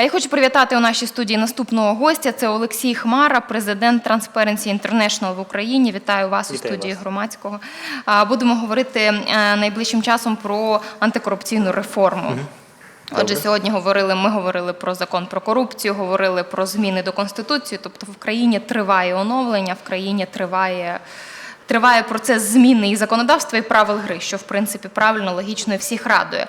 А я хочу привітати у нашій студії наступного гостя. Це Олексій Хмара, президент Transparency International в Україні. Вітаю вас у студії вас. громадського. Будемо говорити е, найближчим часом про антикорупційну реформу. Отже, Добре. сьогодні говорили. Ми говорили про закон про корупцію, говорили про зміни до конституції. Тобто в країні триває оновлення, в країні триває. Триває процес зміни і законодавства і правил гри, що в принципі правильно, логічно і всіх радує.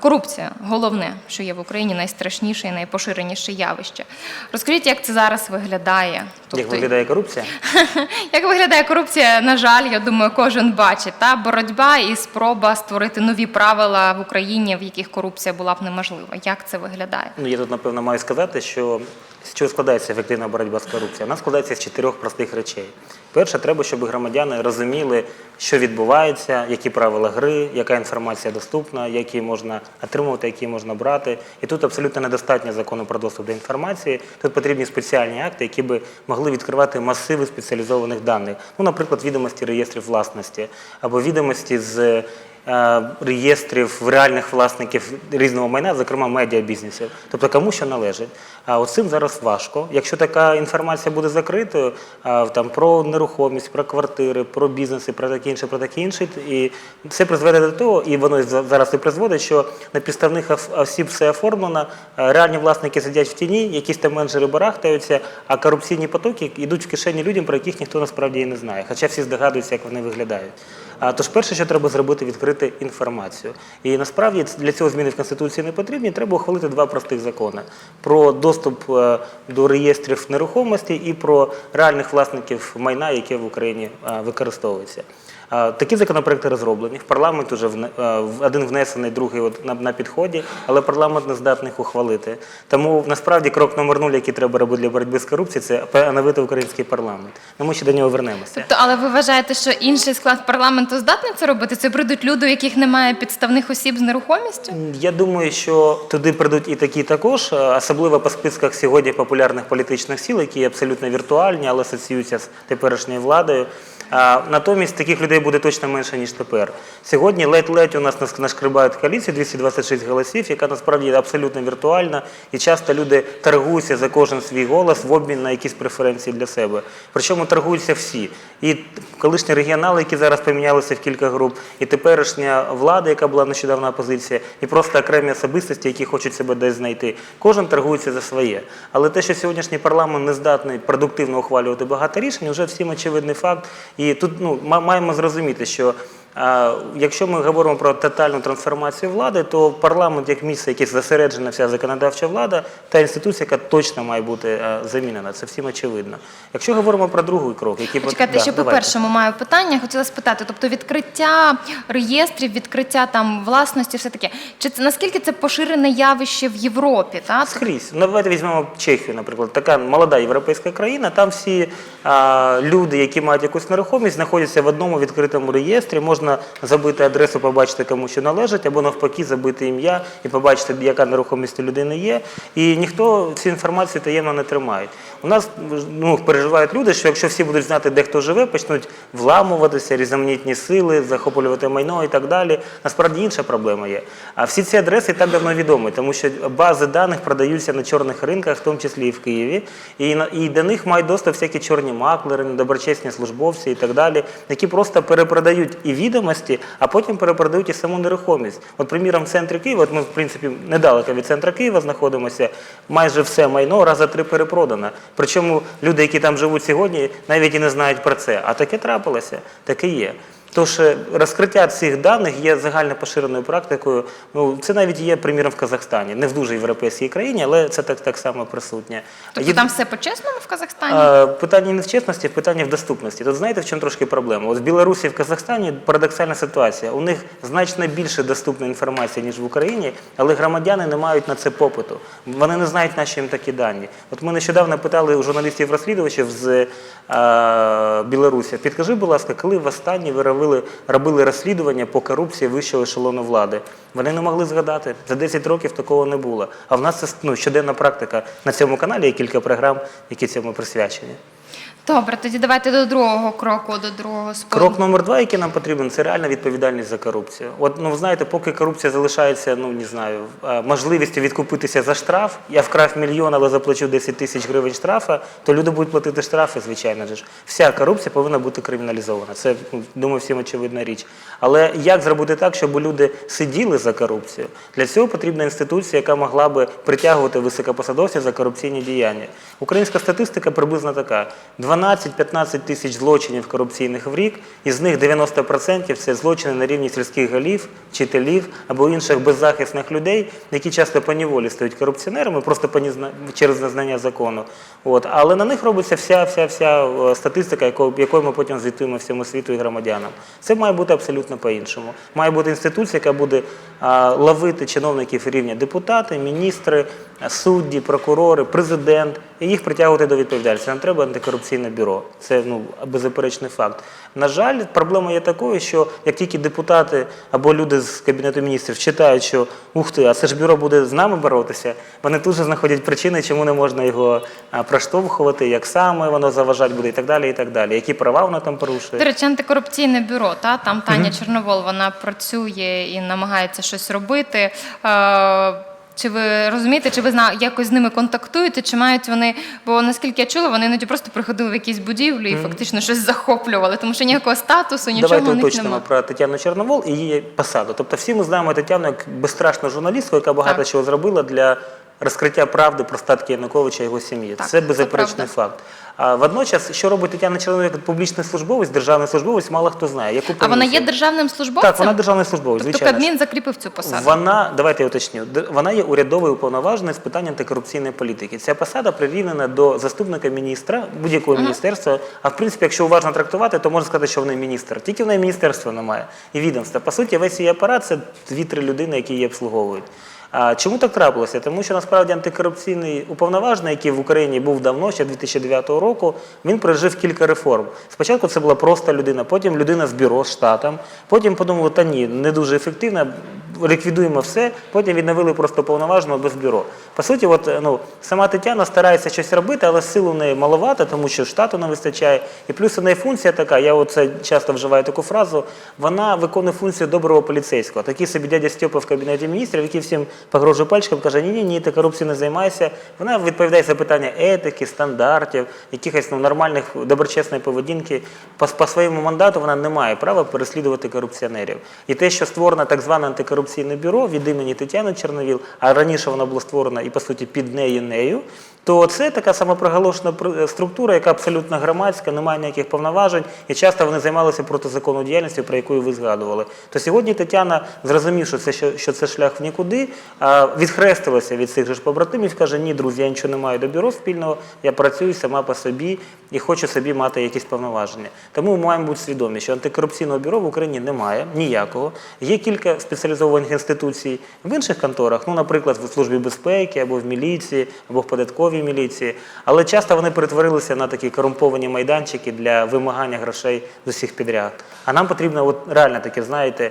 Корупція головне, що є в Україні найстрашніше і найпоширеніше явище. Розкажіть, як це зараз виглядає? Як виглядає корупція? як виглядає корупція? На жаль, я думаю, кожен бачить. Та боротьба і спроба створити нові правила в Україні, в яких корупція була б неможлива. Як це виглядає? Ну, я тут, напевно, маю сказати, що з чого складається ефективна боротьба з корупцією? Вона складається з чотирьох простих речей. Перше, треба, щоб громадяни розуміли, що відбувається, які правила гри, яка інформація доступна, які можна отримувати, які можна брати. І тут абсолютно недостатньо закону про доступ до інформації. Тут потрібні спеціальні акти, які би могли відкривати масиви спеціалізованих даних. Ну, наприклад, відомості реєстрів власності або відомості з е, реєстрів реальних власників різного майна, зокрема медіабізнесів. Тобто кому що належить. А от цим зараз важко. Якщо така інформація буде закритою, там про нерухомість, про квартири, про бізнеси, про інше, про таке інше, і це призведе до того, і воно зараз і призводить, що на підставних ос- осіб все оформлено, реальні власники сидять в тіні, якісь там менеджери барахтаються, а корупційні потоки йдуть в кишені людям, про яких ніхто насправді і не знає. Хоча всі здогадуються, як вони виглядають. А тож перше, що треба зробити, відкрити інформацію. І насправді для цього зміни в Конституції не потрібні. Треба ухвалити два простих закони: про доступ е, до реєстрів нерухомості і про реальних власників майна, яке в Україні е, використовується. Такі законопроекти розроблені. В парламент вже е, в- один внесений, другий на, підході, але парламент не здатний їх ухвалити. Тому насправді крок номер нуль, який треба робити для боротьби з корупцією, це оновити український парламент. Ну, Ми ще до нього вернемося. Тобто, але ви вважаєте, що інший склад парламенту здатний це робити? Це прийдуть люди, у яких немає підставних осіб з нерухомістю? Я думаю, що туди прийдуть і такі також, особливо по списках сьогодні популярних політичних сил, які абсолютно віртуальні, але асоціюються з теперішньою владою. Натомість таких людей буде точно менше, ніж тепер. Сьогодні ледь-ледь у нас нашкрибають коаліцію 226 голосів, яка насправді абсолютно віртуальна, і часто люди торгуються за кожен свій голос в обмін на якісь преференції для себе. Причому торгуються всі. І колишні регіонали, які зараз помінялися в кілька груп, і теперішня влада, яка була нещодавно опозиція, і просто окремі особистості, які хочуть себе десь знайти. Кожен торгується за своє. Але те, що сьогоднішній парламент не здатний продуктивно ухвалювати багато рішень, вже всім очевидний факт. І тут ну, ма- маємо зрозуміти, що якщо ми говоримо про тотальну трансформацію влади, то парламент як місце, яке зосереджена вся законодавча влада, та інституція, яка точно має бути е, замінена. Це всім очевидно. Якщо говоримо про другий крок, який Чекайте, Да, ще по першому маю питання. Хотіла спитати, тобто відкриття реєстрів, відкриття там власності, все таке. Чи це наскільки це поширене явище в Європі? Та Скрізь. Ну, давайте візьмемо Чехію, наприклад, така молода європейська країна. Там всі а, люди, які мають якусь нерухомість, знаходяться в одному відкритому реєстрі. Можна забити адресу, побачити, кому що належить, або навпаки, забити ім'я і побачити, яка нерухомість людини є. І ніхто цю інформацію таємно не тримає. У нас ну, переживають люди, що якщо всі будуть знати, де хто живе, почнуть вламуватися, різноманітні сили, захоплювати майно і так далі. Насправді інша проблема є. А всі ці адреси так давно відомі, тому що бази даних продаються на чорних ринках, в тому числі і в Києві. І, і до них мають доступ всякі чорні маклери, доброчесні службовці і так далі, які просто перепродають і відомості, а потім перепродають і саму нерухомість. От, приміром, в центрі Києва, от ми, в принципі, недалеко від центра Києва знаходимося, майже все майно раз за три перепродано. Причому люди, які там живуть сьогодні, навіть і не знають про це. А таке трапилося, таке є. Тож е, розкриття цих даних є загально поширеною практикою. Ну, це навіть є приміром в Казахстані, не в дуже європейській країні, але це так, так само присутнє. тобто Є- там все по-чесному в Казахстані? Питання не в чесності, питання в доступності. Тут знаєте, в чому трошки проблема? От в Білорусі в Казахстані парадоксальна ситуація. У них значно більше доступної інформації, ніж в Україні, але громадяни не мають на це попиту. Вони не знають, на що їм такі дані. От ми нещодавно питали у журналістів-розслідувачів з е, Білорусі, підкажи, будь ласка, коли востаннє ви робили, робили розслідування по корупції вищого ешелону влади? Вони не могли згадати. За 10 років такого не було. А в нас це ну, щоденна практика. На цьому каналі є кілька програм, які цьому присвячені. Добре, тоді давайте до другого кроку, до другого спору. Крок номер два, який нам потрібен, це реальна відповідальність за корупцію. От ну ви знаєте, поки корупція залишається, ну не знаю, е, можливістю відкупитися за штраф. Я вкрав мільйон, але заплачу 10 тисяч гривень штрафа, то люди будуть платити штрафи, звичайно ж. Вся корупція повинна бути криміналізована. Це ну, думаю, всім очевидна річ. Але як зробити так, щоб люди сиділи за корупцію? Для цього потрібна інституція, яка могла би притягувати високопосадовців за корупційні діяння. Українська статистика приблизно така: 12-15 тисяч злочинів корупційних в рік, із них 90% це злочини на рівні сільських голів, вчителів або інших беззахисних людей, які часто по неволі стають корупціонерами, просто через незнання закону. От. Але на них робиться вся, вся, вся е, статистика, яко- якою ми потім звітуємо всьому світу і громадянам. Це має бути абсолютно по-іншому. Має бути інституція, яка буде ловити чиновників рівня депутати, міністри, судді, прокурори, президент, і їх притягувати до відповідальності. Нам треба антикорупційне бюро. Це ну, беззаперечний факт. На жаль, проблема є такою, що як тільки депутати або люди з Кабінету міністрів читають, що ух ти, а це ж бюро буде з нами боротися, вони тут же знаходять причини, чому не можна його проштовхувати, як саме воно заважати буде і так далі, і так далі. Які права воно там порушує. До речі, антикорупційне бюро, та там Таня Чорновол, вона працює і намагається щось робити. Чи ви розумієте, чи ви зна якось з ними контактуєте, чи мають вони? Бо наскільки я чула, вони іноді просто приходили в якісь будівлі і фактично щось захоплювали, тому що ніякого статусу, нічого Давайте у них уточнимо немає. про Тетяну Чорновол і її посаду. Тобто всі ми знаємо Тетяну як безстрашну журналістку, яка багато Так. чого зробила для розкриття правди про статки Януковича і його сім'ї. Це беззаперечний факт. А водночас, що робить Тетяна Чорновол як публічний службовець, державний службовець, мало хто знає. Яку А вона є державним службовцем? Так, вона державний службовець, Тобто звичайно. Кабмін закріпив цю посаду. Вона, давайте я уточню, вона є урядовою уповноваженою з питань антикорупційної політики. Ця посада прирівнена до заступника міністра будь-якого міністерства. А в принципі, якщо уважно трактувати, то можна сказати, що в неї міністр. Тільки в неї міністерства немає і відомства. По суті, весь її апарат це дві-три людини, які її обслуговують. А чому так трапилося? Тому що насправді антикорупційний уповноважений, який в Україні був давно, ще 2009 року, він пережив кілька реформ. Спочатку це була просто людина, потім людина з бюро з штатом, потім подумали, та ні, не дуже ефективно, ліквідуємо все, потім відновили просто повноваженого без бюро. По суті, от, ну, сама Тетяна старається щось робити, але сил у неї маловато, тому що штату не вистачає. І плюс у неї функція така, я оце часто вживаю таку фразу, вона виконує функцію доброго поліцейського. Такий собі дядя Стьопа в кабінеті міністрів, який всім погрожує пальчиком, каже, ні, ні, ні, ти корупцією не займайся. Вона відповідає за питання етики, стандартів, якихось ну, нормальних доброчесної поведінки. По, по своєму мандату вона не має права переслідувати корупціонерів. І те, що створено так зване антикорупційне бюро від імені Тетяни Чорновіл, а раніше воно було створено і по суті під нею нею. То це така самопроголошена пр- структура, яка абсолютно громадська, не має ніяких повноважень, і часто вони займалися протизаконною діяльністю, про яку ви згадували. То сьогодні Тетяна, зрозумівши це, що, що це шлях в нікуди, відхрестилася від цих ж побратимів, каже: ні, друзі, я нічого не маю до бюро спільного, я працюю сама по собі і хочу собі мати якісь повноваження. Тому ми маємо бути свідомі, що антикорупційного бюро в Україні немає ніякого. Є кілька спеціалізованих інституцій в інших конторах, ну, наприклад, в службі безпеки або в міліції, або в податковій міліції. Але часто вони перетворилися на такі корумповані майданчики для вимагання грошей з усіх підряд. А нам потрібно от реально таке, знаєте.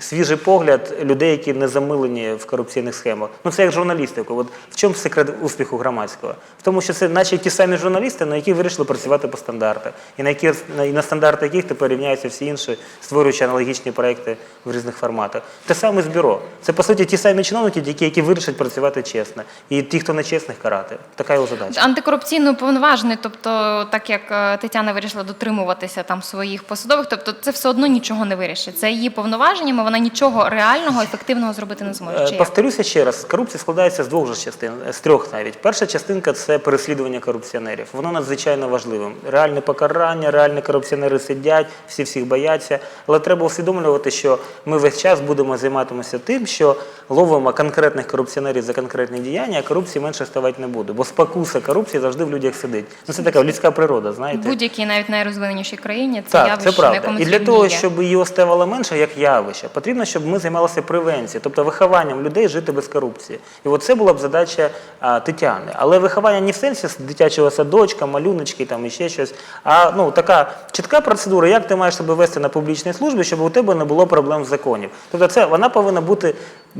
Свіжий погляд людей, які не замилені в корупційних схемах. Ну це як журналістику. От в чому секрет успіху громадського? В тому, що це наче ті самі журналісти, на які вирішили працювати по стандартах, і на які і на стандарти яких тепер рівняються всі інші, створюючи аналогічні проекти в різних форматах. Те саме з бюро. Це по суті ті самі чиновники, які, які вирішать працювати чесно, і ті, хто нечесних, карати. Така його задача. Антикорупційно уповноважений, тобто, так як е, Тетяна вирішила дотримуватися там своїх посадових, тобто це все одно нічого не вирішить. Це її повноваженнями, вона нічого реального, ефективного зробити не зможе. Е, Чи? Повторюся ще раз, корупція складається з двох же частин, е, з трьох навіть. Перша частинка це переслідування корупціонерів. Воно надзвичайно важливим. Реальне покарання, реальні корупціонери сидять, всі всіх бояться. Але треба усвідомлювати, що ми весь час будемо займатися тим, що ловимо конкретних корупціонерів за конкретні діяння, а корупції менше ставати не буде. Бо спокуса корупції завжди в людях сидить. Ну це така людська природа, знаєте. будь-якій навіть найрозвиненішій країні це Так, явище, це правда. на якому І для того, щоб її ставало менше як явище, потрібно, щоб ми займалися превенцією, тобто вихованням людей жити без корупції. І от це була б задача а, Тетяни. Але виховання не в сенсі дитячого садочка, малюночки там і ще щось, а ну така чітка процедура, як ти маєш себе вести на публічній службі, щоб у тебе не було проблем з законів. Тобто, це вона повинна бути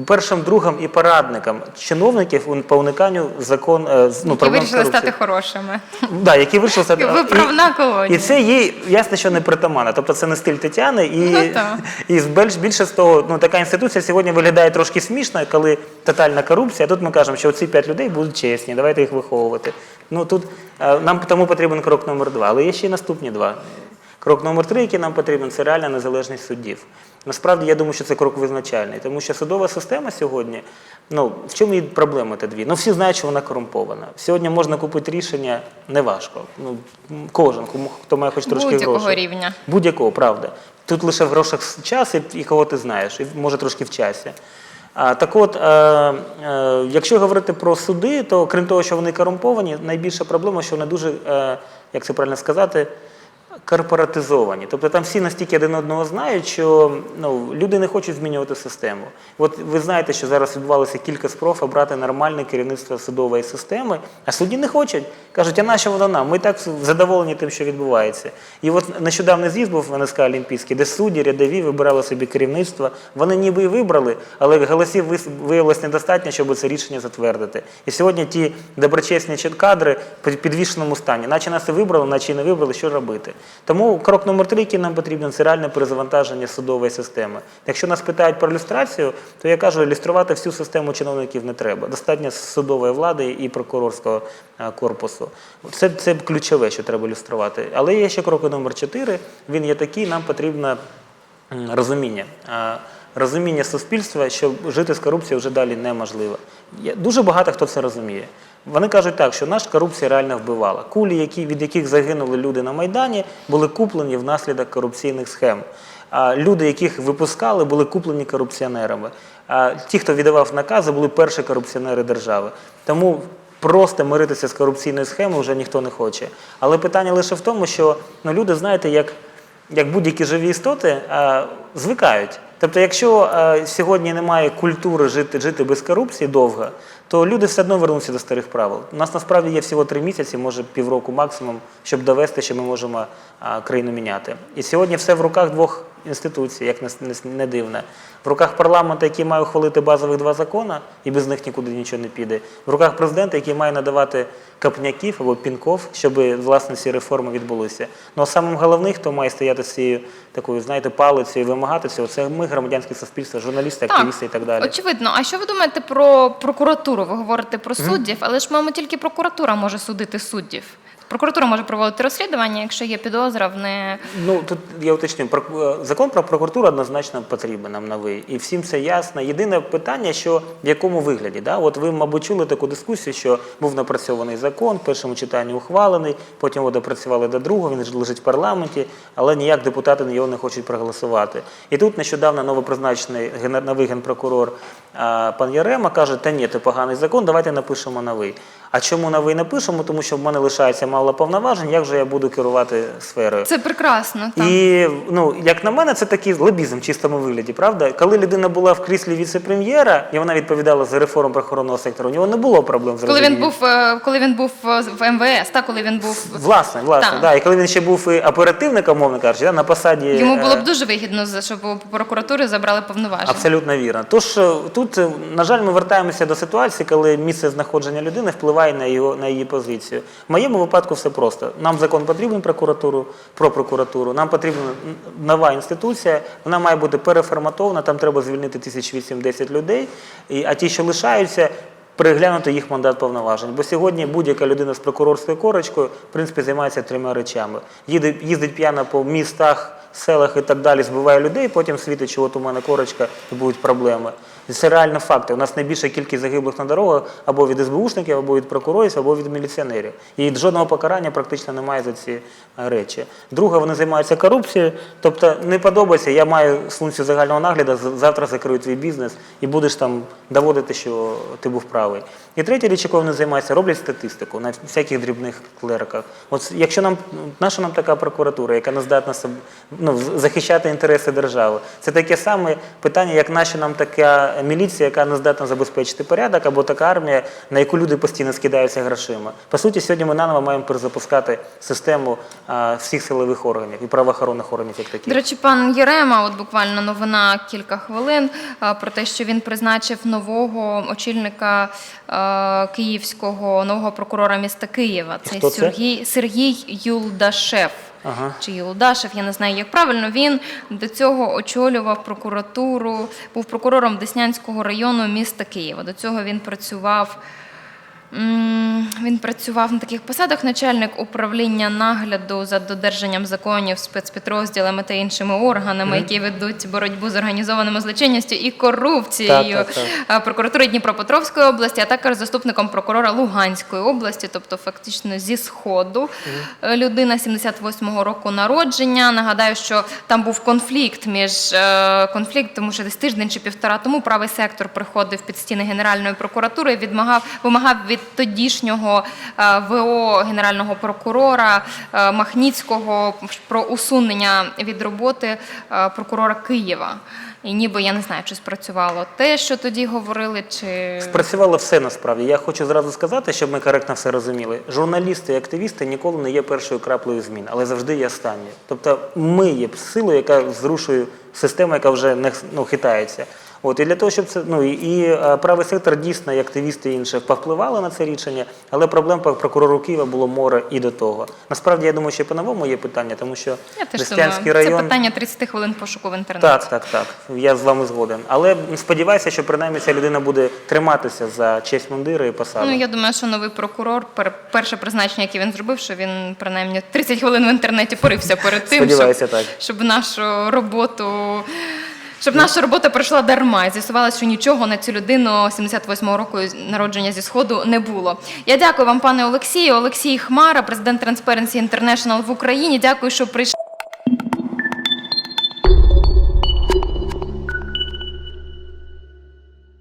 першим другом і порадником чиновників по униканню закон е, ну, які вирішили стати хорошими. Да, які вирішили стати Виправна колонія. і це їй ясно, що не притаманно. Тобто це не стиль Тетяни, і, Ну, і більш, більше з того, ну така інституція сьогодні виглядає трошки смішно, коли тотальна корупція. Тут ми кажемо, що ці п'ять людей будуть чесні, давайте їх виховувати. Ну тут е, нам тому потрібен крок номер два, але є ще й наступні два. Крок номер три, який нам потрібен, це реальна незалежність суддів. Насправді я думаю, що це крок визначальний, тому що судова система сьогодні, ну в чому її проблема та дві? Ну всі знають, що вона корумпована. Сьогодні можна купити рішення неважко. Ну кожен, кому хто має хоч трошки Будь-якого грошей. рівня. Будь-якого, правда. Тут лише в грошах час і, і кого ти знаєш, і може трошки в часі. А, так от, е, е, якщо говорити про суди, то крім того, що вони корумповані, найбільша проблема, що вони дуже, е, як це правильно сказати, корпоратизовані. Тобто там всі настільки один одного знають, що ну, люди не хочуть змінювати систему. От ви знаєте, що зараз відбувалося кілька спроб обрати нормальне керівництво судової системи, а судді не хочуть. Кажуть, а нащо воно нам? Ми так задоволені тим, що відбувається. І от нещодавний з'їзд був в НСК Олімпійський, де судді рядові вибирали собі керівництво. Вони ніби і вибрали, але голосів виявилось недостатньо, щоб це рішення затвердити. І сьогодні ті доброчесні кадри в підвішеному стані, наче нас і вибрали, наче і не вибрали, що робити. Тому крок номер три, який нам потрібен, це реальне перезавантаження судової системи. Якщо нас питають про люстрацію, то я кажу, ілюструвати всю систему чиновників не треба. Достатньо судової влади і прокурорського е, корпусу. Це, це ключове, що треба ілюструвати. Але є ще крок номер чотири. Він є такий, нам потрібно розуміння. А, Розуміння суспільства, що жити з корупцією вже далі неможливо. Дуже багато хто це розуміє. Вони кажуть так, що наша корупція реально вбивала. Кулі, які, від яких загинули люди на Майдані, були куплені внаслідок корупційних схем. А люди, яких випускали, були куплені корупціонерами. А ті, хто віддавав накази, були перші корупціонери держави. Тому просто миритися з корупційною схемою вже ніхто не хоче. Але питання лише в тому, що ну, люди, знаєте, як як будь-які живі істоти, е, звикають. Тобто, якщо е, сьогодні немає культури жити, жити без корупції довго, то люди все одно вернуться до старих правил. У нас насправді є всього три місяці, може півроку максимум, щоб довести, що ми можемо країну міняти. І сьогодні все в руках двох інституцій, як не, не, не дивно. В руках парламенту, який має ухвалити базових два закони, і без них нікуди нічого не піде. В руках президента, який має надавати капняків або пінков, щоб власне ці реформи відбулися. Ну а самим головним, хто має стояти з цією такою, знаєте, палицею і вимагати цього, це ми, громадянське суспільство, журналісти, активісти і так далі. Очевидно. А що ви думаєте про прокуратуру? Ви говорите про суддів, але ж, маємо, тільки прокуратура може судити суддів. Прокуратура може проводити розслідування, якщо є підозра в не Ну тут я уточню, про- е, закон про прокуратуру однозначно потрібен нам новий, і всім це ясно. Єдине питання, що в якому вигляді. Да? От ви, мабуть, чули таку дискусію, що був напрацьований закон, в першому читанні ухвалений, потім його допрацювали до другого, він лежить в парламенті, але ніяк депутати його не хочуть проголосувати. І тут нещодавно новопризначений новий генпрокурор пан Ярема каже, та ні, це поганий закон, давайте напишемо новий. А чому новий напишемо? Тому що в мене лишається мало повноважень, як же я буду керувати сферою? це прекрасно. Так. І ну, як на мене, це такий лобізм в чистому вигляді, правда? Коли людина була в кріслі віце-прем'єра, і вона відповідала за реформу правоохоронного сектору, у нього не було проблем з Коли він був е, коли він був е, в МВС, та коли він був Власне, власне, Так. да. І коли він ще був і оперативником, мовно кажучи, да, на посаді. йому було е, б дуже вигідно, щоб у прокуратури забрали повноваження. Абсолютно вірно. Тож тут, на жаль, ми вертаємося до ситуації, коли місце знаходження людини впливає на його на її позицію. В моєму випадку все просто. Нам закон потрібен прокуратуру про прокуратуру. Нам потрібна нова інституція. Вона має бути переформатована. Там треба звільнити 1008-10 людей. І, а ті, що лишаються. Переглянути їх мандат повноважень. Бо сьогодні будь-яка людина з прокурорською корочкою в принципі займається трьома речами: їде, їздить п'яно по містах, селах і так далі, збиває людей, потім світить, що от у мене корочка і будуть проблеми. Це реально факти. У нас найбільша кількість загиблих на дорогах або від СБУшників, або від прокурорів, або від міліціонерів. І жодного покарання практично немає за ці е, речі. Друге, вони займаються корупцією. Тобто не подобається, я маю функцію загального нагляду, завтра закрию твій бізнес і будеш там доводити, що ти був правий. І третя річ, якою вони займаються, роблять статистику на всяких дрібних клериках. От якщо нам наша нам така прокуратура, яка не здатна ну, захищати інтереси держави. Це таке саме питання, як наша нам така міліція, яка не здатна забезпечити порядок, або така армія, на яку люди постійно скидаються грошима. По суті, сьогодні ми наново маємо перезапускати систему всіх силових органів і правоохоронних органів, як таких. До речі, пан Єрема, от буквально новина кілька хвилин про те, що він призначив нового очільника київського нового прокурора міста Києва. Це Хто це? Сергій Сергій Юлдашев. Ага. Чи Юлдашев, я не знаю, як правильно. Він до цього очолював прокуратуру, був прокурором Деснянського району міста Києва. До цього він працював. Він працював на таких посадах начальник управління нагляду за додержанням законів спецпідрозділами та іншими органами, які ведуть боротьбу з організованою злочинністю і корупцією прокуратури Дніпропетровської області, а також заступником прокурора Луганської області, тобто фактично зі сходу. Е, Людина 78-го року народження. Нагадаю, що там був конфлікт між е, конфлікт, тому що десь тиждень чи півтора тому правий сектор приходив під стіни Генеральної прокуратури і відмагав, вимагав від тодішнього е, ВО генерального прокурора е, Махніцького про усунення від роботи е, прокурора Києва. І ніби я не знаю, чи спрацювало те, що тоді говорили, чи Спрацювало все насправді. Я хочу зразу сказати, щоб ми коректно все розуміли. Журналісти і активісти ніколи не є першою краплею змін, але завжди є останньою. Тобто ми є силою, яка зрушує систему, яка вже не ну, хитається. От і для того, щоб це ну і, і е, правий сектор дійсно, і активісти і інші повпливали на це рішення, але проблем по прокурору Києва було море і до того. Насправді я думаю, що по-новому є питання, тому що думаю, район це питання 30 хвилин пошуку в інтернеті. так, так, так. Я з вами згоден. Але сподіваюся, що принаймні ця людина буде триматися за честь мундира і посаду. Ну я думаю, що новий прокурор пер- перше призначення, яке він зробив, що він принаймні 30 хвилин в інтернеті порився перед тим, щоб, так. щоб нашу роботу. Щоб наша робота пройшла дарма, і з'ясувалося, що нічого на цю людину 78-го року народження зі сходу не було. Я дякую вам, пане Олексію. Олексій Хмара, президент Transparency International в Україні. Дякую, що прийшли.